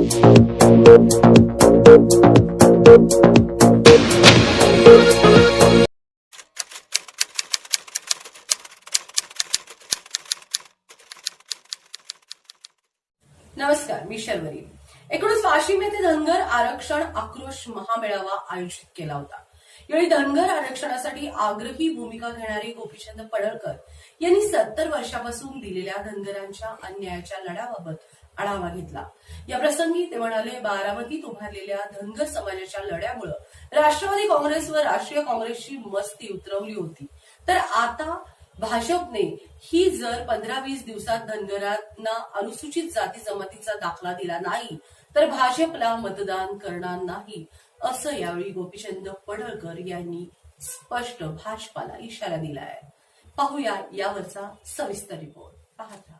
नमस्कार मी शर्वरी. एकूणच वाशिम येथे धनगर आरक्षण आक्रोश महामेळावा आयोजित केला होता. यावेळी धनगर आरक्षणासाठी आग्रही भूमिका घेणारे गोपीचंद पडळकर यांनी सत्तर वर्षापासून दिलेल्या धनगरांच्या अन्यायाच्या लढ्याबाबत आढावा घेतला. या प्रसंगी ते म्हणाले बारामतीत उभारलेल्या धनगर समाजाच्या लढ्यामुळे राष्ट्रवादी काँग्रेस व राष्ट्रीय काँग्रेसची मस्ती उतरवली होती. तर आता भाजपने ही जर पंधरा वीस दिवसात धनगरांना अनुसूचित जाती जमातीचा दाखला दिला नाही तर भाजपला मतदान करणार नाही असं यावेळी गोपीचंद पडळकर यांनी स्पष्ट भाजपाला इशारा दिला आहे पाहूया यावरचा सविस्तर रिपोर्ट. पाहता.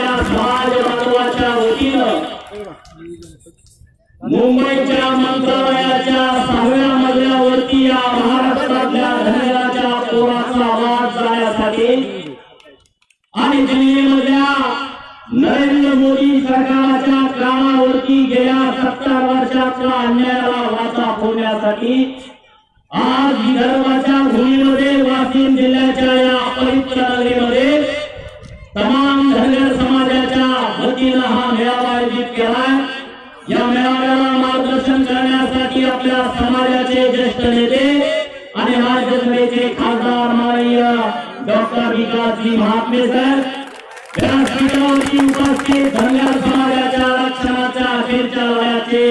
मुंबईच्या मंत्रालयाच्या सहाव्या मजल्यावरती या महाराष्ट्रातल्या धनगराच्या पोराचा आवाज जाण्यासाठी आणि दिल्लीमधल्या नरेंद्र मोदी सरकारच्या कामावरती गेल्या सत्तर वर्षातला अन्यायाला वाचा फोडण्यासाठी आज विदर्भाच्या भूमीमध्ये वाशिम जिल्ह्याच्या या अपवित्र नगरीमध्ये तमाम आपल्या समाजाचे ज्येष्ठ नेते आणि राज्यसभेचे खासदार माननीय डॉक्टर विकासजी महात्मे सर, व्यासपीठावरती उपस्थित धनगर समाजाच्या आरक्षणाच्या अखेरच्या लढ्याचे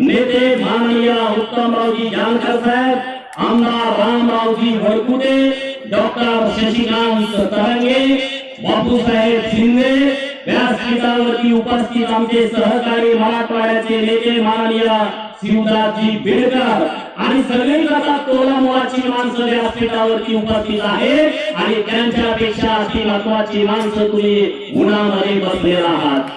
नेते माननीय उत्तमरावजी जानकर साहेब, आमदार रामरावजी वरकुटे डॉक्टर शशिकांत तरंगे, बापूसाहेब शिंदे, व्यासपीठावरती उपस्थित आमचे सहकारी मराठवाड्याचे नेते माननीय शिवदाजी बेडकर आणि सगळेच आता तोला मुळाची माणसं व्यासपीठावरती उपस्थित आहे आणि त्यांच्यापेक्षा अशी महत्वाची माणसं तुम्ही उन्हामध्ये बसलेला आहात.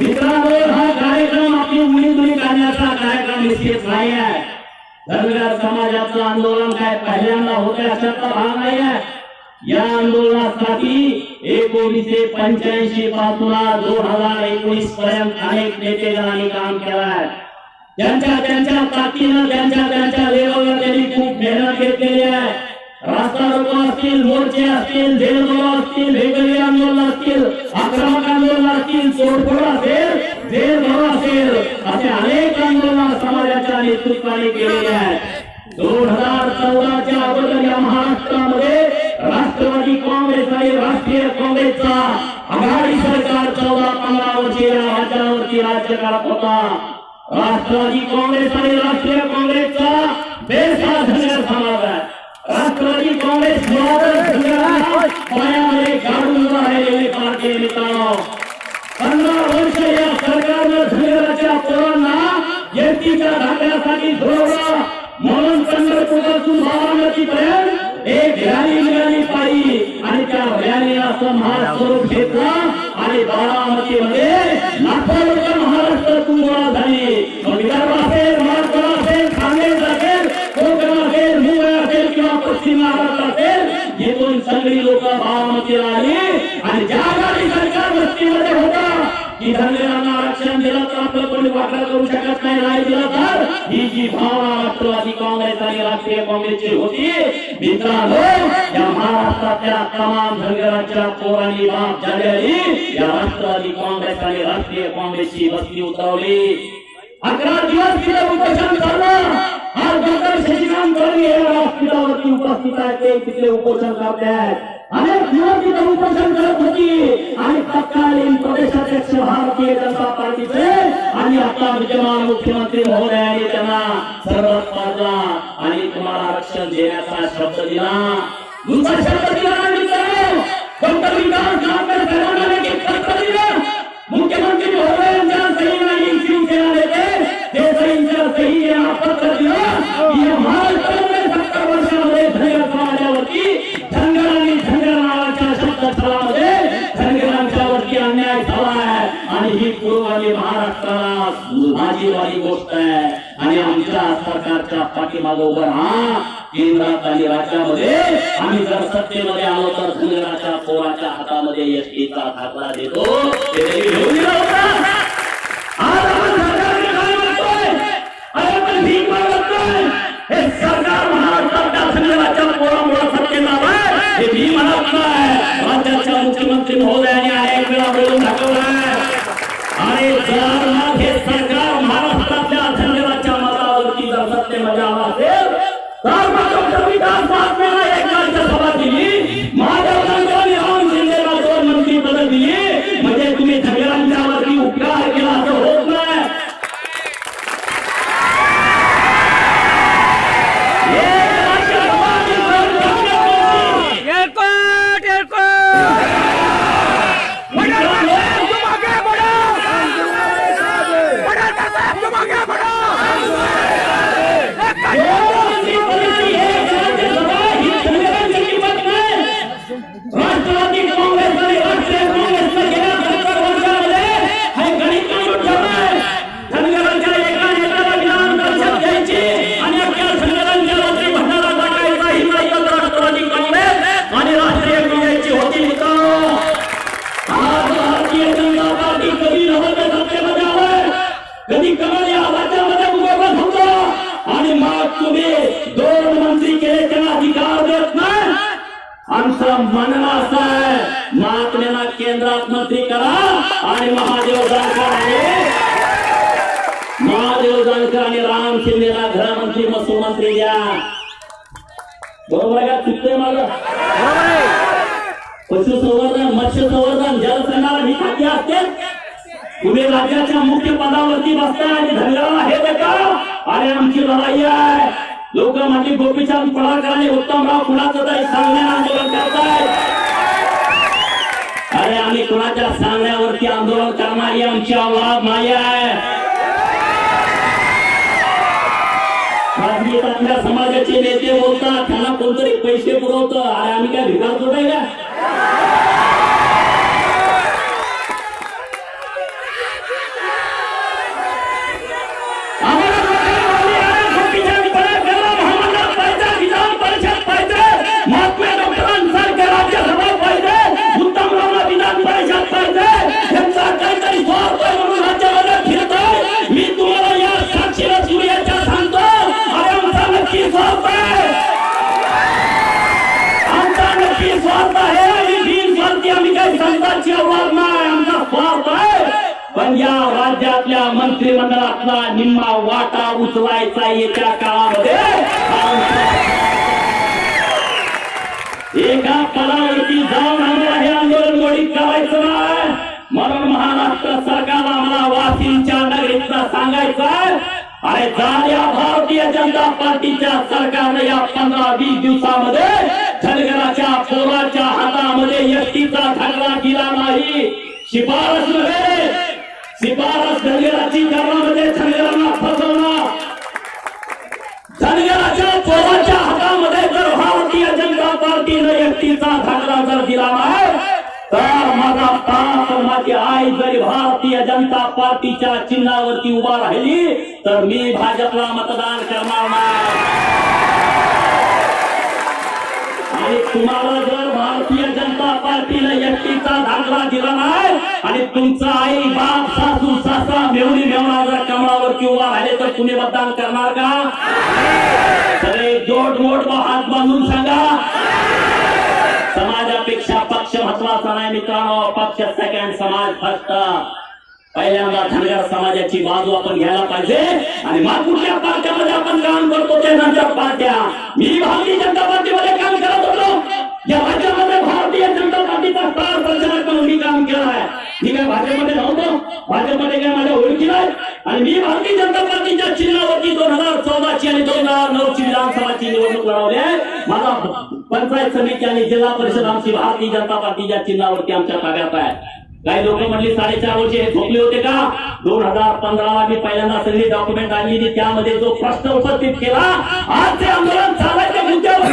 मित्रांनो हा कार्यक्रम आपली उडी दुरी काढण्याचा कार्यक्रम निश्चित नाही आहे. धनगर समाजाचं आंदोलन काय पहिल्यांदा होते अशाचा भाग नाही आहे. या आंदोलनासाठी एकोणीसशे पंच्याऐंशी पासून दोन हजार एकोणीस पर्यंत अनेक नेते काम केलं त्यांच्या त्यांच्या ताकदीनं त्यांच्या त्यांच्या लेवलवर त्यांनी खूप मेहनत घेतलेली आहे. रास्ता रोको असतील मोर्चे असतील जेलबरो असतील वेगवेगळे आंदोलन असतील आक्रमक आंदोलन असतील तोडफोड असेल जेलबरो असेल असे अनेक आंदोलन समाजाच्या नेतृत्वाने केलेले आहेत. दोन हजार चौदाच्या अगोदर या महाराष्ट्रामध्ये राष्ट्रवादी काँग्रेस आणि राष्ट्रीय काँग्रेसचा. आघाडी सरकार चौदा पंधरा वर्षे राज्यावरती राज्य करत होता. राष्ट्रवादी काँग्रेस आणि राष्ट्रीय काँग्रेसचा बेस धनगर समाज आहे. राष्ट्रवादी काँग्रेस पायामध्ये गाडून राहिलेले भारतीय मित्रांनो. पंधरा वर्ष या सरकारनं धनगराच्या पोरांना जयंतीच्या धाग्यासाठी झोडलं म्हणून पंढरपूरपासून बारामतीपर्यंत एक रॅली निघाली पाहिजे आणि त्या रॅलीला असं महास्वरूप घेतलं आणि बारामतीमध्ये लाखो लोक महाराष्ट्र गोळा झाली. विदर्भ असेल मराठवाडा असेल खानदेश असेल कोकण असेल मुंबई असेल किंवा पश्चिम महाराष्ट्र असेल येथून सगळी लोक बारामतीला आली आणि ज्या गाडी सरकार वस्तीमध्ये होता की धनगरांना आरक्षण दिलं तर आपलं दाखल करू शकत नाही राय दिला तर ही जी भावना राष्ट्रवादी काँग्रेस आणि राष्ट्रीय काँग्रेसची होती मित्रांनो या महाराष्ट्रातल्या तमाम धनगरांच्या पोरांनी बाप झालेली या राष्ट्रवादी काँग्रेस आणि राष्ट्रीय काँग्रेसची बसली उतरवली. अकरा दिवस तिथे उपोषण झालं. आज डॉक्टर शशिकांत तळवी हे व्यासपीठावरती उपस्थित आहेत ते तिथले उपोषण करते आहेत. अनेक दिवस तिथे उपोषण करत होती आणि तत्कालीन प्रदेशाध्यक्ष भारतीय जनता पार्टीचे आणि आता विद्यमान मुख्यमंत्री महोदयाने त्यांना सर्वात पाडला आणि तुम्हाला आरक्षण देण्याचा शब्द दिला. दुसरा शब्द दिला ना मित्रांनो डॉक्टर विकास जानकर सरकारच्या पाठीमागे उभं राहा. केंद्रात आणि राज्यामध्ये आम्ही जर सत्तेमध्ये आलो तर धनगराच्या पोराच्या हातामध्ये एसटीचा दाखला देतो. हे सरकार महाराष्ट्राच्या पोरामुळे हे मी म्हणत नाही राज्याच्या मुख्यमंत्री महोदयाने अनेक वेळा बोलून दाखवलाय. आणि जर मग हे सरकार मग डॉक्टर विकास वाजपेयीला एक राज्यसभा दिली महादेव गांधी राम शिंदेला दोन मंत्री पद दिली म्हणजे तुम्ही धनगरांच्या वरती उपकार केला असं होत नाही एक राज्यसभा आणि दोन मुख्यमंत्री. एयरपोर्ट एयरपोर्ट तुम आगे बढ़ो बड़ा साहब तुम आगे बढ़ो राष्ट्रवादी काँग्रेस आणि राष्ट्रीय काँग्रेसनं गेल्या सत्तर वर्षामध्ये हे गणित काढून ठेवलंय. धनगरांच्या एका नेत्याला विधान परिषद घ्यायची आणि अख्ख्या धनगरांच्या वरती भंडारा टाकायचा ही ताकद राष्ट्रवादी काँग्रेस आणि राष्ट्रीय काँग्रेसची होती मित्रांनो आज भारतीय जनता पार्टी कधी नव्हते सत्तेमध्ये आलंय कधी कमल या राज्यामध्ये उभं होतं आणि मग तुम्ही दोन मंत्री केले त्यांना अधिकार देत नाही आमचं म्हणणं असं आहे महात्म्याला केंद्रात मंत्री करा आणि महादेव जानकर आणि महादेव जानकर आणि राम शिंदेला गृहमंत्री महसूल मंत्री द्या बरोबर आहे का चुकतंय माझं पशुसंवर्धन मत्स्य संवर्धन जलसंधारण ही खाती असते तुम्ही राज्याच्या मुख्य पदावरती बसताय आणि धनगराला हे देता अरे आमची लढाई आहे लोक म्हणजे गोपीचंद पडाळकर आणि उत्तमराव कुणाचं तरी सांगण्या आंदोलन करताय. अरे आम्ही कुणाच्या सांगण्यावरती आंदोलन करणारी आमची अवलाद नाही आहे खाजगी समाजाचे नेते बोलतात त्यांना कोणतरी पैसे पुरवतं. अरे आम्ही काय भिकार जोडाय का? आहे या राज्यातल्या मंत्रिमंडळातला निम्मा वाटा उचलायचा येत्या काळामध्ये. एका पदावरती जाऊन आम्हाला हे आंदोलन मोडीत करायचं नाही म्हणून महाराष्ट्र सरकारला आम्हाला वाशिमच्या नगरीतला सांगायचं अरे झाल्या भारतीय जनता पार्टीच्या सरकारने या पंधरा वीस दिवसामध्ये धनगराच्या पोराच्या हातामध्ये एसटीचा ठरला दिला नाही. शिफारस नव्हे. शिफारस धनगराची कारणामध्ये धनगरांना फसवणं धनगराच्या चोराच्या हातामध्ये जर भारतीय जनता पार्टीनं व्यक्तीचा धागला जर दिला नाही तर माझा बाप माझी आई जरी भारतीय जनता पार्टीच्या चिन्हावरती उभा राहिली तर मी भाजपला मतदान करणार नाही. आणि तुम्हाला जर भारतीय जनता पार्टीला एसटीचा धागला दिला नाही. आणि तुमचा आई बाप सासू सासा मेवणी मेवणा जर कमळावरती उभा राहिले तर तुम्ही मतदान करणार का? सगळे जोड मोड हात बांधून सांगा. समाजापेक्षा पक्ष महत्त्वाचा नाही मित्रांनो. पक्ष सेकंड समाज फक्त पहिल्यांदा धनगर समाजाची बाजू आपण घ्यायला पाहिजे. आणि मग कुठल्या पार्ट्यामध्ये आपण काम करतो ते नंतर पार्ट्या मी भारतीय जनता पार्टीमध्ये काम करत होतो. या राज्यामध्ये आहे मी काय भाजपमध्ये नव्हतो भाजपमध्ये काय माझ्या ओळखी नाही आणि मी भारतीय जनता पार्टीच्या चिन्हावरती दोन हजार चौदाची आणि दोन हजार नऊ ची विधानसभाची निवडणूक लढवली आहे. माझा पंचायत समिती आणि जिल्हा परिषद आमची भारतीय जनता पार्टीच्या चिन्हावरती आमच्या ताब्यात आहे. काही लोक म्हणली साडेचार वर्ष हे झोपले होते का? दोन हजार पंधराला मी पहिल्यांदा सगळी डॉक्युमेंट आणली त्यामध्ये जो प्रश्न उपस्थित केला आज ते आंदोलन चालायच्या मुद्द्यावर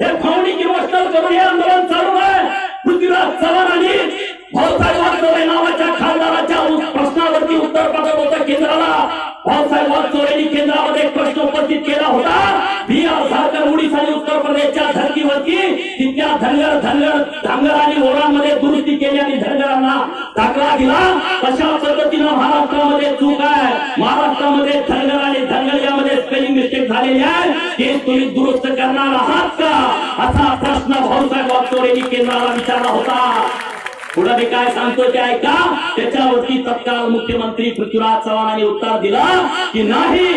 हे फाउंडिंग इमोशनल करून हे आंदोलन चालू आहे. पृथ्वीराज चव्हाण आणि भाऊसाहेब वागचोरे नावाच्या खासदाराच्या प्रश्नावरती उत्तर पाठवत होतं केंद्राला. भाऊसाहेब वागचोरेंनी केंद्रामध्ये एक प्रश्न उपस्थित केला होता. बिहार झारखंड उडीसा आणि उत्तर प्रदेशच्या धर्तीवरती तिथल्या धनगर धनगर धांगर आणि ओरांमध्ये दुरुस्ती केली आणि धनगरांना दाखला दिला. अशा पद्धतीनं महाराष्ट्रामध्ये चूक आहे. महाराष्ट्रामध्ये धनगर आणि धनगर यामध्ये स्पेलिंग मिस्टेक झालेली आहे. ते तुम्ही दुरुस्त करणार आहात का? असा प्रश्न भाऊसाहेब वागचोरेंनी केंद्राला विचारला होता. पुढे मी काय सांगतो ते ऐका. त्याच्यावरती तत्काळ मुख्यमंत्री पृथ्वीराज चव्हाणांनी उत्तर दिलं की नाही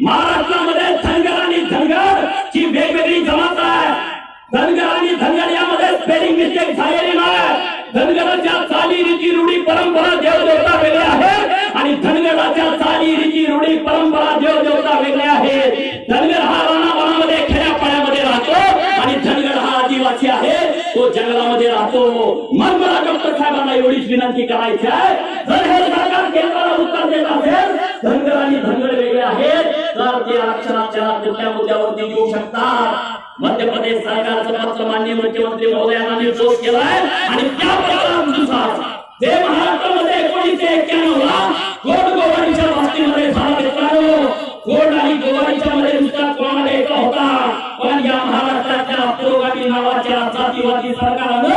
महाराष्ट्रामध्ये धनगर आणि धनगर ची वेगवेगळी जमात आहे. धनगर आणि धनगर यामध्ये स्पेलिंग मिस्टेक झालेली नाही. धनगराच्या चाली रीती रूढी परंपरा देवदेवता वेगळे आहेत आणि धनगराच्या चाली रीती रूढी परंपरा देवदेवता वेगळे आहेत धनगर हा रानावनामध्ये खेड्यापाड्यामध्ये राहतो आणि धनगर हा आदिवासी आहे. तो जंगलामध्ये राहतो. मग साहेबांना एवढीच विनंती करायची आहे. जर हे सरकार केंद्राला उत्तर देत असेल धनगर आणि धनगर वेगळे आहेत. तर ते आरक्षणाच्या कुठल्या मुद्द्यावरती येऊ शकतात? मध्य प्रदेश सरकारचं पत्र माननीय मुख्यमंत्री महोदयांना निर्दोष केलाय आणि त्या पत्रानुसार जे महाराष्ट्रामध्ये एकोणीसशे एक्क्याण्णव ला गोड गोवारीच्या बाबतीमध्ये झाला मित्रांनो गोड आणि गोवारीच्या मध्ये नुसता कोणाला एक होता पण या महाराष्ट्राच्या पुरोगामी नावाच्या जातीवादी सरकारनं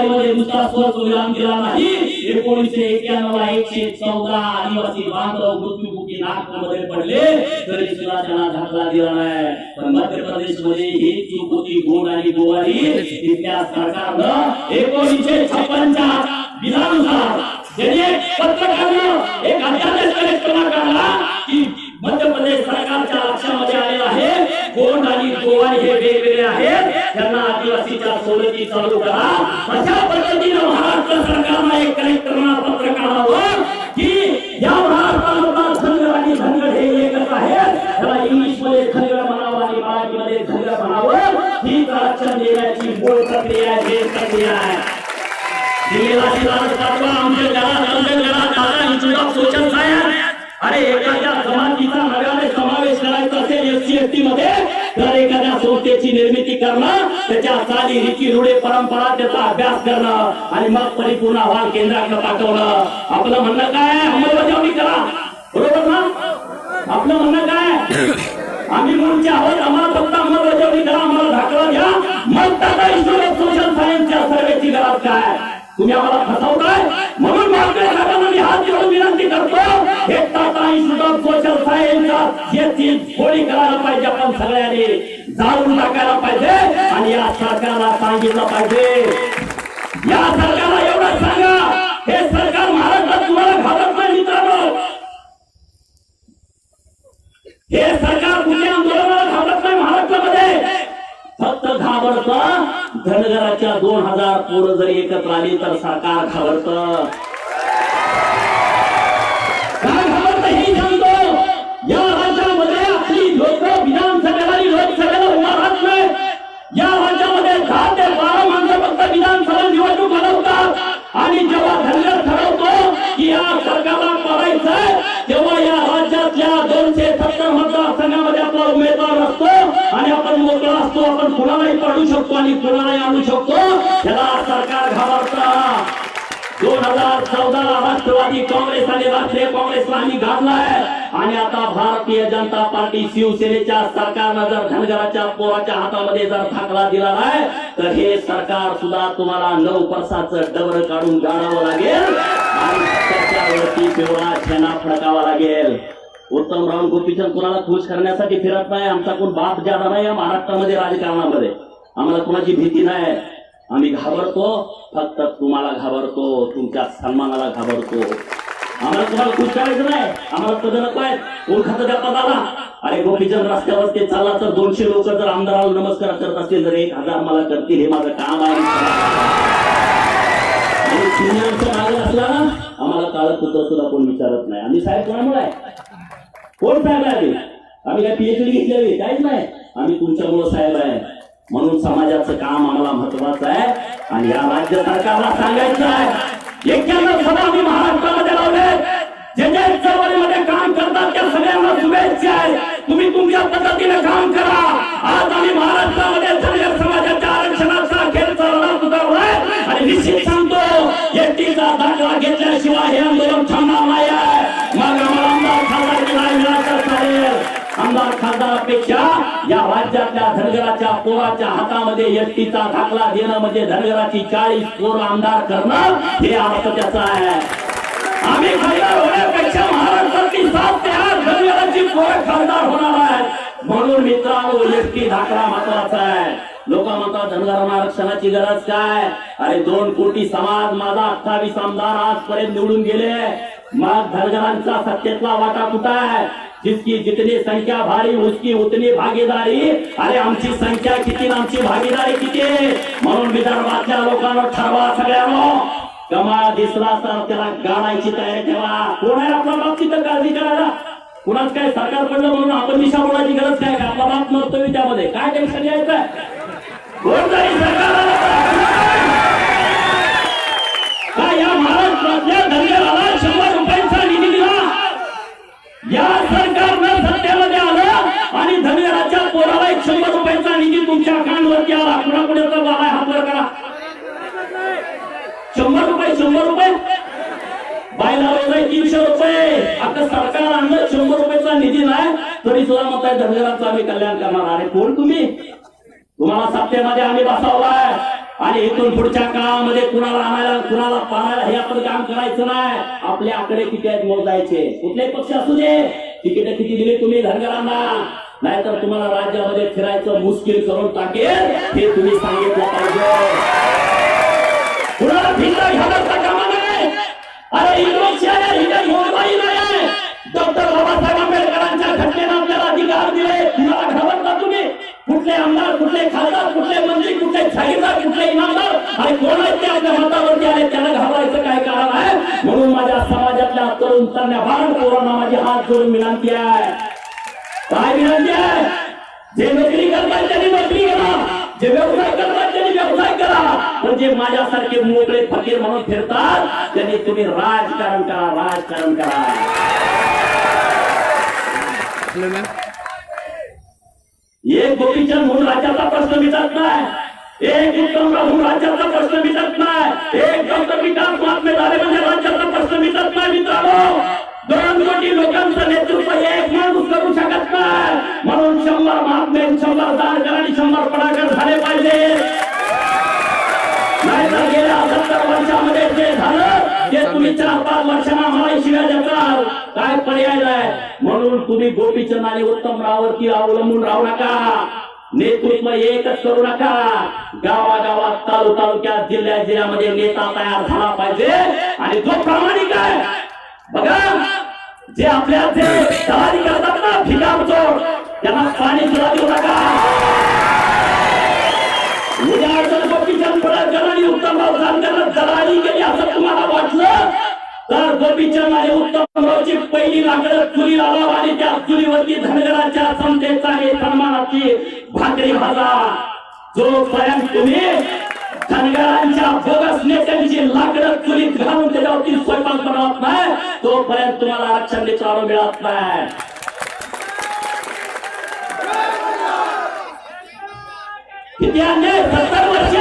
गोड गोवारीमध्ये नुसता स्वच विराम केला नाही. एकोणीसशे एक्क्याण्णव ला एकशे चौदा आदिवासी बांधव मृत्यूमुखी नागपूरमध्ये पडले. तरी सुद्धा त्यांना दाखला दिला नाही. पण मध्य प्रदेशमध्ये ही चूक होती गोड आणि गोवारी तिथल्या सरकारनं एकोणीसशे छप्पनच्या विधानुसार ज्याने एक अध्यादेश कार्यक्रम काढला की मध्य प्रदेश सरकारच्या लक्षामध्ये आलेलं आहे गोंड आणि गोवारी हे वेगवेगळे आहेत त्यांना आदिवासीच्या सोडती चालू करा। अशा पद्धतीनं महाराष्ट्र सरकारनं एक कलेक्टरना पत्र काढावं की या महाराष्ट्रामधला धनगर आणि धनगर हे एकच आहेत त्याला इंग्लिशमध्ये धनगर म्हणावं आणि मराठीमध्ये धनगर म्हणावं ही आरक्षण देण्याची मूळ प्रक्रिया आहे हे प्रक्रिया आहे. दिलेला शिलास पाठवा आमच्या घरात आमच्या घरात दादा इंस्टिट्यूट ऑफ सोशल सायन्स अरे एखाद्या जमातीचा नव्याने समावेश करायचा असेल एस सी एस टी मध्ये तर एखाद्या संस्थेची निर्मिती करणं त्याच्या चाली रीती रुढे परंपरा त्याचा अभ्यास करणं आणि मग परिपूर्ण अहवाल केंद्राकडे पाठवणं. आपलं म्हणणं काय अंमलबजावणी करा. बरोबर ना? आपलं म्हणणं काय आम्ही मूळचे आहोत. आम्हाला फक्त अंमलबजावणी करा. आम्हाला दाखला घ्या. मग त्याचा इन्स्टिट्यूट सोशल सायन्सच्या सर्वेची गरज काय तुम्ही आम्हाला फसवताय? म्हणून मागच्या साहेबांना मी हात जोडून विनंती करतो हे Tata Institute of Social Science याची फोडी करायला पाहिजे आपण सगळ्यांनी. जाळून टाकायला पाहिजे आणि या सरकारला सांगितलं पाहिजे. या सरकार एवढं सांगा हे सरकार महाराष्ट्रात तुम्हाला घाबरत नाही मित्रांनो हे सरकार कुठल्या आंदोलनाला घाबरत नाही महाराष्ट्रामध्ये फक्त घाबरत धनगराच्या दोन हजार पोरं जरी एकत्र आली तर सरकार घाबरत काय घाबरत हे सांगतो या राज्यामध्ये आपली लोक विधानसभेला आणि लोकसभेला उभा राहत नाही या राज्यामध्ये दहा ते बारा माणसं फक्त विधानसभा निवडणूक लढवतात आणि जेव्हा धनगर ठरवतो की या सरकारला पाडायचंय तेव्हा या राज्यातल्या दोनशे सत्तर मतदारसंघामध्ये आपला उमेदवार असतो आणि आपण मोकळा असतो आपण कुणालाही पाडू शकतो आणि कुणालाही आणू शकतो? त्याला सरकार घाबरता. दोन हजार चौदाला राष्ट्रवादी काँग्रेस आणि राष्ट्रीय काँग्रेसला आम्ही घातलाय आणि आता भारतीय जनता पार्टी शिवसेनेच्या सरकारनं जर धनगराच्या पोराच्या हातामध्ये जर थाकला दिला नाही तर हे सरकार सुद्धा तुम्हाला नऊ वर्षाचं डबर काढून गाडावं लागेल. आणि त्याच्यावरती पिवळा छेना फडकावा लागेल. उत्तम राऊत गोपीचंद कुणाला खुश करण्यासाठी फिरत नाही? आमचा कोण बाप ज्यादा नाही या महाराष्ट्रामध्ये राजकारणामध्ये? आम्हाला कुणाची भीती नाही. आम्ही घाबरतो फक्त तुम्हाला घाबरतो तुमच्या सन्मानाला घाबरतो. आम्हाला तुम्हाला खुश करायचं नाही. आम्हाला पद नको आहे. ओळखाचं त्या पदाला. अरे गोपीचंद रस्त्यावर ते चालला तर दोनशे लोक जर आमदाराला नमस्कार करत असतील तर एक हजार मला करतील. हे माझं काम आहे. आम्हाला काळ मागे असला ना आम्हाला सुद्धा कोण विचारत नाही. आम्ही साहेब कोणामुळे आहे? कोण साहेब आहे? आम्ही काय पीएचडी घेतली काहीच नाही. आम्ही तुमच्यामुळं साहेब आहे. म्हणून समाजाचं काम आम्हाला महत्वाचं आहे. आणि या राज्य सरकारला सांगायचं आहे एक्क्याण्णव सभा मी महाराष्ट्रामध्ये लावले. जे चळवळीमध्ये काम करतात त्या सगळ्यांना शुभेच्छा आहे. तुम्ही तुमच्या पद्धतीने काम करा. आज आम्ही महाराष्ट्रामध्ये धनगर समाजाच्या आरक्षणाचा खेळ आणि निश्चित सांगतो एकटीचा दाखला घेतल्याशिवाय हे आंदोलन थांबणार नाही देण्यापेक्षा या राज्यातल्या धनगराच्या पोराच्या हातामध्ये एसटीचा दाखला देणं म्हणजे धनगराची चाळीस पोर आमदार करणं हे अर्थ त्याचा आहे. आम्ही खासदार होण्यापेक्षा महाराष्ट्रातील सात ते आठ धनगराची पोरं खासदार होणार आहेत. म्हणून मित्रांनो एसटी दाखला महत्त्वाचा आहे. लोक म्हणतात धनगरांना आरक्षणाची गरज काय? अरे दोन कोटी समाज माझा अठ्ठावीस आमदार आजपर्यंत निवडून गेले. मग धनगरांचा सत्तेतला वाटा कुठं आहे? जिसकी जितनी संख्या भारी उसकी उतनी भागीदारी। अरे आमची संख्या किती आमची भागीदारी किती? म्हणून विदर्भातल्या लोकांना ठरवा सगळ्यांना. कमा दिसला तर त्याला गाळायची तयारी ठेवा. कोण आहे आपला बाप तिथं काळजी करायला? कुणाच काय सरकार पडलं म्हणून आपण दिशा बोलायची गरज काय आपला बाप नसतो त्यामध्ये. काय टेन्शन यायचं कोण जरी सरकार आलं तर काय या महाराष्ट्रातल्या धनगराला शंभर रुपयांचा निधी दिला या सरकारनं सत्तेमध्ये आलं आणि धनगराच्या पोराला एक शंभर रुपयांचा निधी तुमच्या अकाउंटवरती आला कुणापुढे बाबा हात वर करा शंभर रुपये शंभर रुपये बायला रोज आहे तीनशे रुपये आता सरकार आणलं शंभर रुपयाचा निधी नाही तरी आहे धनगरांचं आम्ही कल्याण करणार. अरे कोण तुम्ही? तुम्हाला सत्तेमध्ये आम्ही बसवलाय आणि इथून पुढच्या काळामध्ये कुणाला आणायला कुणाला पाहायला हे आपण काम करायचं नाही. आपले आकडे किती आहेत मोजायचे? कुठले पक्ष असू दे. तिकीट किती दिली तुम्ही धनगरांना? नाहीतर तुम्हाला राज्यामध्ये फिरायचं मुश्किल करून टाकेल. हे तुम्ही सांगितलं पाहिजे कुणाला भिंड घालत कामा नाही अरे इंग्रजशाही हिने मोजबाई नाही डॉक्टर बाबासाहेब आंबेडकरांच्या घटनेनं आपल्याला अधिकार दिले कुणाला घाबरता तुम्ही कुठले आमदार कुठले खासदार कुठले मंत्री जागीरदार कुठले इनामदार अरे कोण आहेत ते आपल्या मतावरती आले त्यांना घाबरायचं काय कारण आहे? म्हणून माझ्या समाजातल्या तरुण तरुण्या बाळ पोरांना माझी हात जोडून विनंती आहे. काय विनंती आहे? जे नोकरी करतात त्यांनी नोकरी करा. जे व्यवसाय करतात त्यांनी व्यवसाय करा. पण जे माझ्यासारखे मोकळे फकीर म्हणून फिरतात त्यांनी तुम्ही राजकारण करा राजकारण करा. एक गोपीचंद म्हणून राज्याचा प्रश्न मिटत नाही. एक उत्तम म्हणून राज्याचा प्रश्न मिटत नाही. एक डॉक्टर विकास महात्मे झाले म्हणजे राज्याचा प्रश्न मिटत नाही मित्रांनो. दोन कोटी लोकांचं नेतृत्व एक माणूस करू शकत नाही. म्हणून शंभर महात्मे शंभर दारकर आणि शंभर पडाकर झाले पाहिजे. नाहीतर गेल्या सत्तर वर्षामध्ये जे झालं ते तुम्ही चार पाच वर्षांना आम्हाला शिव्या देताल. काय पर्याय नाही. म्हणून तुम्ही गोपीचंद आणि उत्तम रावरती अवलंबून राहू नका. नेतृत्व एकच करू नका. गावागावात तालु तालुक्यात जिल्ह्या जिल्ह्यामध्ये नेता तयार झाला पाहिजे. आणि जो प्रामाणिक आहे बघा जे आपल्या जे दलाली करतात ना भिकार त्यांना पाणी सुद्धा देऊ नका. उद्या जर गोपीचंद पडळकर आणि उत्तमराव जानकर दलाली केली असं तुम्हाला वाटलं? तर गोपीचंद आणि उत्तमरावची पहिली लाकडं चुली लावा आणि त्या चुलीवरती धनगराच्या समतेचा हे सन्मानाची भाकरी भाजा जोपर्यंत तुम्ही धनगरांच्या बोगस नेत्यांची लाकडं चुलीत घालून त्याच्यावरती स्वयंपाक बनवत नाही तोपर्यंत तुम्हाला आरक्षण विचारू मिळत नाही. किती अन्याय सत्तर वर्ष.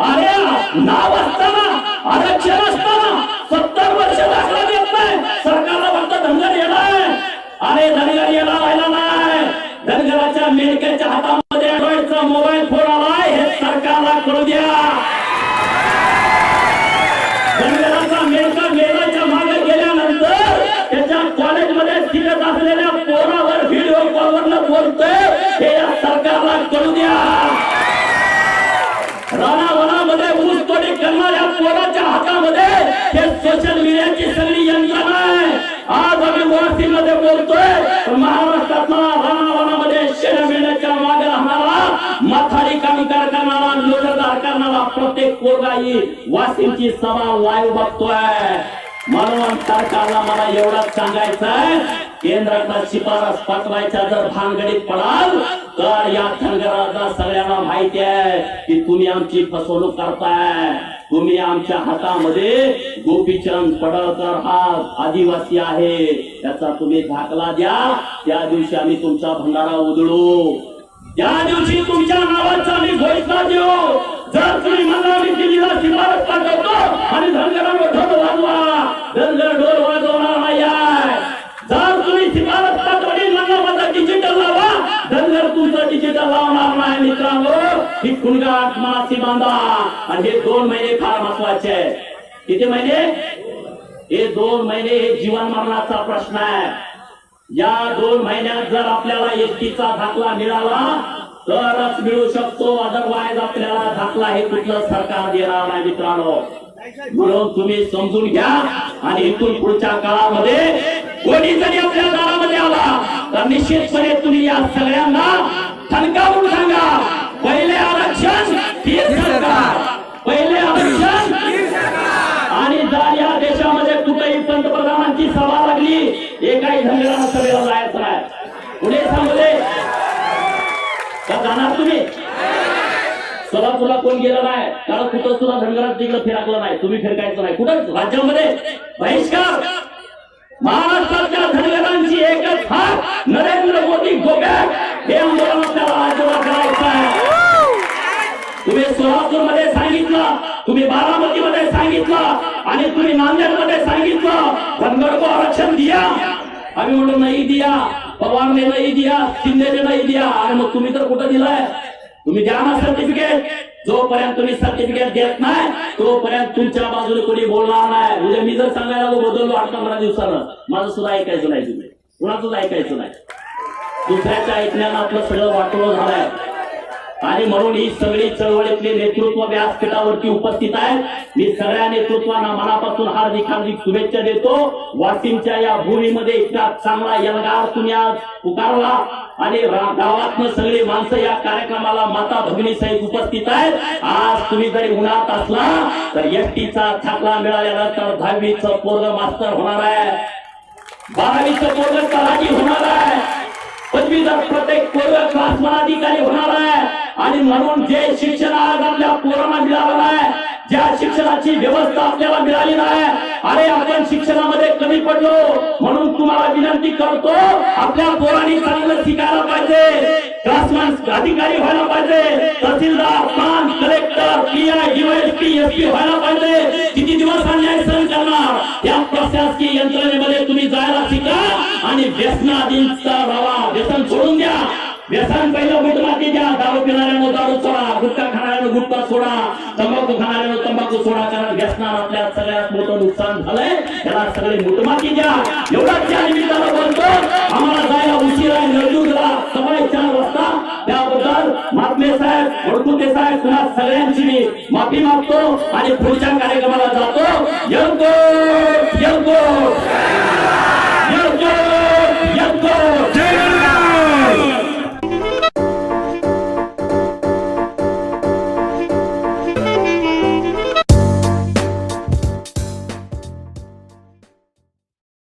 अरे नाव असताना आरक्षण असताना सत्तर वर्ष दाखला देत नाही. सरकारला फक्त धनगर येणार अरे धनगर येणार राहिला नाही. धनगराच्या मेडक्याच्या हातामध्ये अँड्रॉइडचा मोबाईल फोन आलाय हे सरकारला करू द्या. धनगराचा मेडका मेळाच्या मागे गेल्यानंतर त्याच्या कॉलेजमध्ये शिकत असलेल्या पोरावर व्हिडिओ कॉलवर बोलतोय हे या सरकारला करू द्या. राणावनामध्ये ऊस तोडी करणाऱ्या पोराच्या हातामध्ये हे सोशल मीडियाची सगळी यंत्रणा आहे. आज आम्ही वाशीमध्ये बोलतोय महाराष्ट्र प्रत्येक पोरगा ही वाशिमची सभा लाईव्ह बघतोय. म्हणून सरकारला मला एवढंच सांगायचंय केंद्राचा शिफारस पाठवायच्या जर भानगडीत पडाल तर या धनगराला सगळ्यांना माहिती आहे की तुम्ही आमची फसवणूक करताय. तुम्ही आमच्या हातामध्ये गोपीचंद पडळकर हा आदिवासी आहे. त्याचा तुम्ही दाखला द्या. त्या दिवशी आम्ही तुमचा भंडारा उधळू. त्या दिवशी तुमच्या नावाचा मी घोषणा देऊ. जर तुम्ही मला आणि दिलीला शिफारस पाठवतो आणि धनगरावर ढोल वाजवा धनगर ढोल वाजवणार नाही जर तुम्ही शिफारस पाठवली मला माझा डिजिटल लावा धनगर तुमचं डिजिटल लावणार नाही मित्रांनो. ही कुणगा आत्माशी बांधा. आणि हे दोन महिने फार महत्त्वाचे आहे किती महिने? हे दोन महिने हे जीवन मरणाचा प्रश्न आहे. या दोन महिन्यात जर आपल्याला एसटीचा दाखला मिळाला तरच मिळू शकतो. अदरवाईज आपल्याला दाखला हे कुठलं सरकार देणार नाही मित्रांनो. म्हणून तुम्ही समजून घ्या आणि इथून पुढच्या काळामध्ये कोणी जरी आपल्या दारामध्ये आला तर निश्चितपणे तुम्ही या सगळ्यांना ठणकावून सांगा. पहिले आरक्षण हे सरकार. पहिले आरक्षण. आणि जर या देशामध्ये कुठेही पंतप्रधानांची सभा लागली एकाही धनगरांना सभेला जायचं नाही. पुढे सांगले जाणार तुम्ही सोलापूरला कोण गेलं नाही? कारण कुठं सुद्धा धनगरात तिकडे फिराकलं नाही. तुम्ही फिरकायचं नाही. कुठं? राज्यामध्ये. बहिष्कार. महाराष्ट्राच्या धनगरांची एकच हात नरेंद्र मोदी गोबॅक हे आंदोलन आपल्याला राज्याला करायचं आहे. तुम्ही सोलापूरमध्ये सांगितलं तुम्ही बारामती मध्ये सांगितलं आणि तुम्ही नांदेडमध्ये सांगितलं धनगर को आरक्षण दिया. आम्ही म्हटलं नाही दिया. पवारने नाही दिया. शिंदेने नाही दिया. अरे मग तुम्ही तर कुठं दिलाय? तुम्ही द्या ना सर्टिफिकेट जोपर्यंत तुम्ही सर्टिफिकेट देत नाही तोपर्यंत तुमच्या बाजूने कोणी बोलणार नाही. म्हणजे मी जर सांगायला बदललो आठ पंधरा दिवसानं माझं सुद्धा ऐकायचं नाही तुम्ही. कुणाचंच ऐकायचं नाही. दुसऱ्याच्या ऐकण्यानं आपलं सगळं वाटोळं झालंय. आणि म्हणून ही सगळी चळवळीतले नेतृत्व व्यासपीठावरती उपस्थित आहे. मी सगळ्या नेतृत्वांना मनापासून हार्दिक हार्दिक शुभेच्छा देतो. वाशिमच्या या भूमीमध्ये इतका चांगला यलगार तुम्ही आज पुकारला. आणि गावातनं सगळी माणसं या कार्यक्रमाला माता भगिनी साहेब उपस्थित आहेत. आज तुम्ही जरी उन्हात असला तर एसटीचा छापला मिळाल्यानंतर दहावीचं पोरग मास्तर होणार आहे. बारावीचं पोरग तलाठी होणार आहे. पदवीधर प्रत्येक पोरग क्लास अधिकारी होणार आहे. आणि म्हणून जे शिक्षण आज आपल्या पोरांना मिळालं नाही ज्या शिक्षणाची व्यवस्था आपल्याला मिळाली नाही अरे आपण शिक्षणामध्ये कमी पडलो. म्हणून तुम्हाला विनंती करतो आपल्या पोरांनी चांगलं शिकायला पाहिजे. क्लासमॅन अधिकारी व्हायला पाहिजे. तहसीलदार पान कलेक्टर पीआय डीवायएसपी एसपी व्हायला पाहिजे. किती दिवस अन्याय सहन करणार? या प्रशासकीय यंत्रणेमध्ये तुम्ही जायला शिका आणि व्यसनाधीनचा राहा व्यसन सोडून द्या. व्यसन पहिलं गुटमाती द्या दारू पिणाऱ्यानं दारू सोडा गुटखा खाणाऱ्यानं गुटखा सोडा तंबाखू खाणाऱ्यानं तंबाखू सोडा कारण व्यसनात आपल्या सगळ्यात मोठं नुकसान झालंय. त्याला सगळे गुटमाती द्या. एवढाच त्या निमित्तानं बोलतो. आम्हाला जायला उशीर आहे नळदुर्गला सकाळी चार वाजता त्याबद्दल महात्मे साहेब वडकुते साहेब तुम्हा सगळ्यांची मी माफी मागतो आणि पुढच्या कार्यक्रमाला जातो. यंगो यंगो